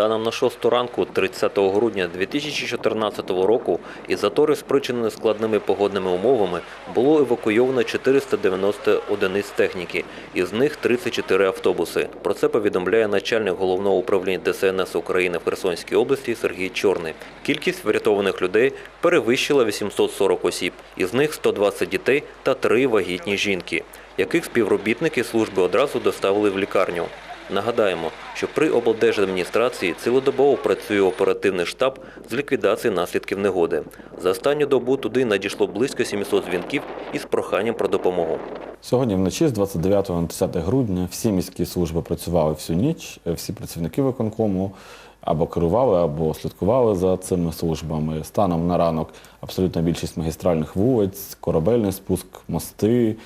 Станом на 6 ранку 30 грудня 2014 року із затори, спричиненої складними погодними умовами, було евакуйовано 490 одиниць техніки, із них 34 автобуси. Про це повідомляє начальник головного управління ДСНС України в Херсонській області Сергій Чорний. Кількість врятованих людей перевищила 840 осіб, із них 120 дітей та 3 вагітні жінки, яких співробітники служби одразу доставили в лікарню. Нагадаємо, що при облдержадміністрації цілодобово працює оперативний штаб з ліквідації наслідків негоди. За останню добу туди надійшло близько 700 дзвінків із проханням про допомогу. Сьогодні вночі з 29 на 30 грудня всі міські служби працювали всю ніч, всі працівники виконкому або керували, або слідкували за цими службами. Станом на ранок абсолютна більшість магістральних вулиць, корабельний спуск, мости,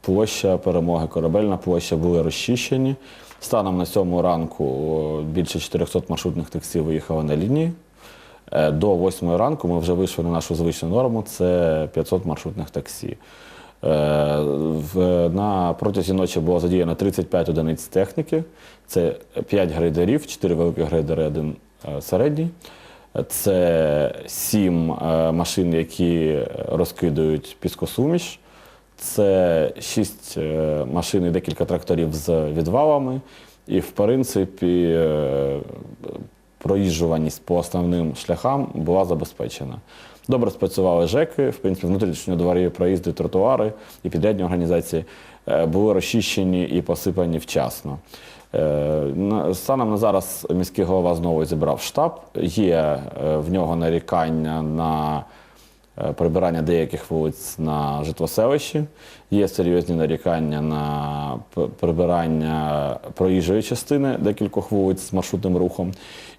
площа перемоги, корабельна площа були розчищені. Станом на сьому ранку більше 400 маршрутних таксі виїхали на лінії. Е, До 8 ранку ми вже вийшли на нашу звичну норму, це 500 маршрутних таксі. Е, На протязі ночі було задіяно 35 одиниць техніки. Це 5 грейдерів, 4 великі грейдери, один е, середній. Це 7 машин, які розкидують піскосуміш. Це 6 машин і декілька тракторів з відвалами. І, в принципі, е, проїжджуваність по основним шляхам була забезпечена. Добре спрацювали ЖЕКи, в принципі, внутрішньодворові проїзди, тротуари і підрядні організації е, були розчищені і посипані вчасно. Е, Станом на зараз міський голова знову зібрав штаб. Є е, в нього нарікання на е, прибирання деяких вулиць на житлоселищі. Є серйозні нарікання на прибирання проїжджої частини декількох вулиць з маршрутним рухом.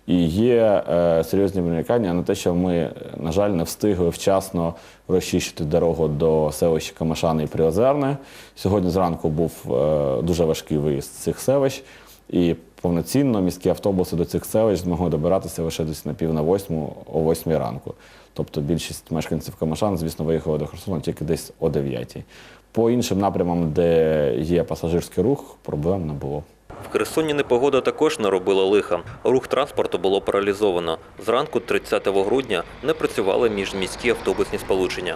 І є е, серйозні нарікання на те, що ми, на жаль, не встигли вчасно розчищити дорогу до селища Камишани і Приозерне. Сьогодні зранку був е, дуже важкий виїзд з цих селищ. І повноцінно міські автобуси до цих селищ змогли добиратися лише десь на пів на восьму, о восьмій ранку. Тобто більшість мешканців Камишан, звісно, виїхали до Херсона тільки десь о дев'ятій. По іншим напрямам, де є пасажирський рух, проблем не було. В Херсоні непогода також наробила лиха. Рух транспорту було паралізовано. Зранку 30 грудня не працювали міжміські автобусні сполучення.